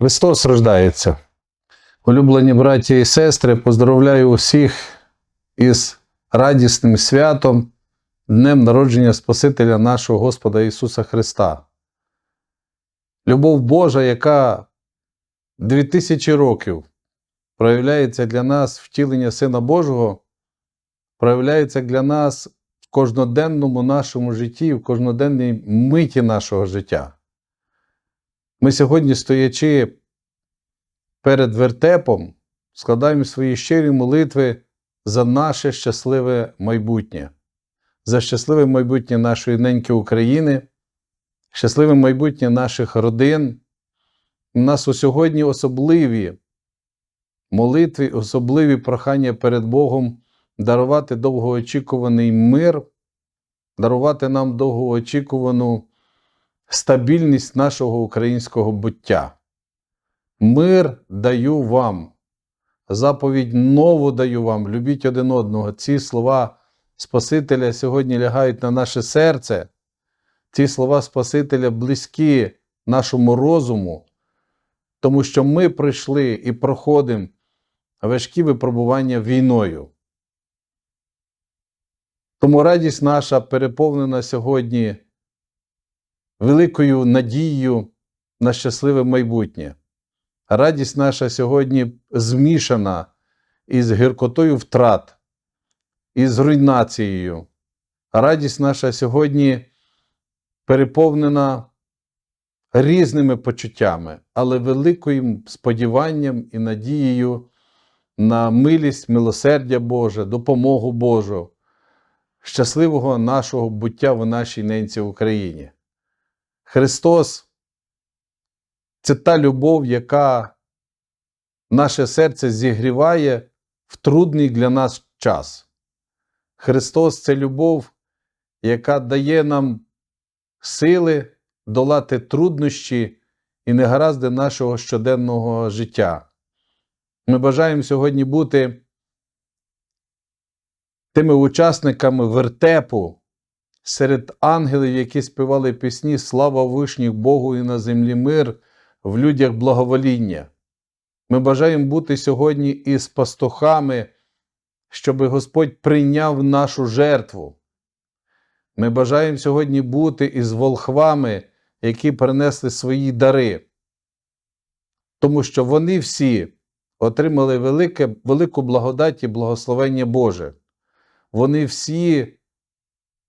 Христос рождається. Улюблені браті і сестри, поздравляю усіх із радісним святом, Днем народження Спасителя нашого Господа Ісуса Христа. Любов Божа, яка 2000 років проявляється для нас втілення Сина Божого, проявляється для нас в кожноденному нашому житті, в кожноденній миті нашого життя. Ми сьогодні, стоячи перед вертепом, складаємо свої щирі молитви за наше щасливе майбутнє, за щасливе майбутнє нашої неньки України, щасливе майбутнє наших родин. У нас у сьогодні особливі молитви, особливі прохання перед Богом дарувати довгоочікуваний мир, дарувати нам довгоочікувану стабільність нашого українського буття. Мир даю вам, заповідь нову даю вам, любіть один одного. Ці слова Спасителя сьогодні лягають на наше серце. Ці слова Спасителя близькі нашому розуму, тому що ми пройшли і проходимо важкі випробування війною. Тому радість наша переповнена сьогодні великою надією на щасливе майбутнє. Радість наша сьогодні змішана із гіркотою втрат, із руйнацією. Радість наша сьогодні переповнена різними почуттями, але великим сподіванням і надією на милість, милосердя Боже, допомогу Божу, щасливого нашого буття в нашій ненці Україні. Христос це та любов, яка наше серце зігріває в трудний для нас час. Христос це любов, яка дає нам сили долати труднощі і негаразди нашого щоденного життя. Ми бажаємо сьогодні бути тими учасниками вертепу серед ангелів, які співали пісні Слава вишніх Богу і на землі мир, в людях благовоління. Ми бажаємо бути сьогодні із пастухами, щоб Господь прийняв нашу жертву. Ми бажаємо сьогодні бути із волхвами, які принесли свої дари, тому що вони всі отримали велике, велику благодать і благословення Боже. Вони всі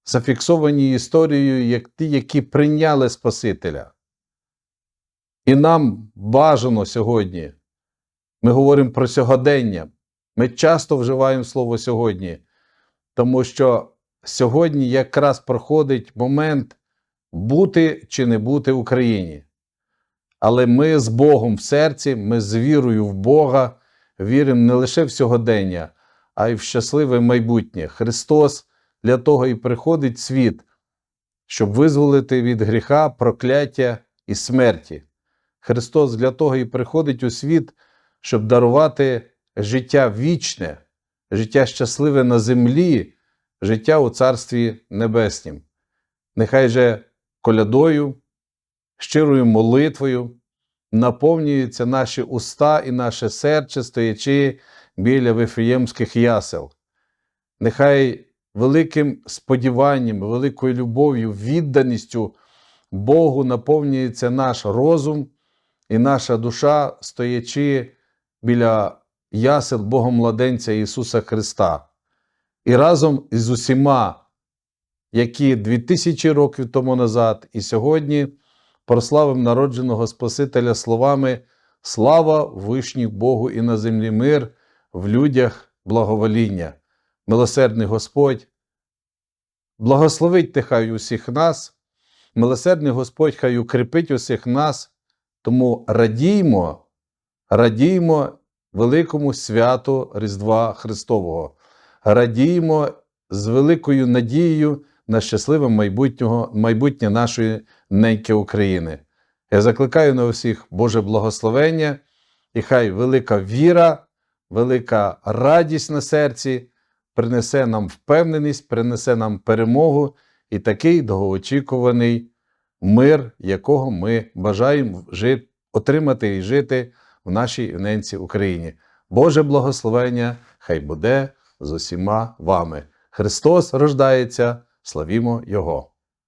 зафіксовані історією, як ті, які прийняли Спасителя. І нам бажано сьогодні, ми говоримо про сьогодення. Ми часто вживаємо слово сьогодні, тому що сьогодні якраз проходить момент бути чи не бути в Україні. Але ми з Богом в серці, ми з вірою в Бога віримо не лише в сьогодення, а й в щасливе майбутнє. Христос для того і приходить світ, щоб визволити від гріха, прокляття і смерті. Христос для того і приходить у світ, щоб дарувати життя вічне, життя щасливе на землі, життя у Царстві Небеснім. Нехай же колядою, щирою молитвою наповнюються наші уста і наше серце, стоячи біля вифлеємських ясел. Нехай великим сподіванням, великою любов'ю, відданістю Богу наповнюється наш розум і наша душа, стоячи біля ясел Богомладенця Ісуса Христа. І разом із усіма, які 2000 років тому назад і сьогодні прославим народженого Спасителя словами Слава вишніх Богу і на землі мир, в людях благовоління. Милосердний Господь, благословить ти хай усіх нас, милосердний Господь хай укріпить усіх нас, тому радіймо, радіймо великому святу Різдва Христового, радіймо з великою надією на щасливе майбутнього, майбутнє нашої неньки України. Я закликаю на усіх Боже благословення, і хай велика віра, велика радість на серці принесе нам впевненість, принесе нам перемогу і такий довгоочікуваний мир, якого ми бажаємо жити отримати і жити в нашій ненці Україні. Боже благословення, хай буде з усіма вами. Христос рождається, славімо Його!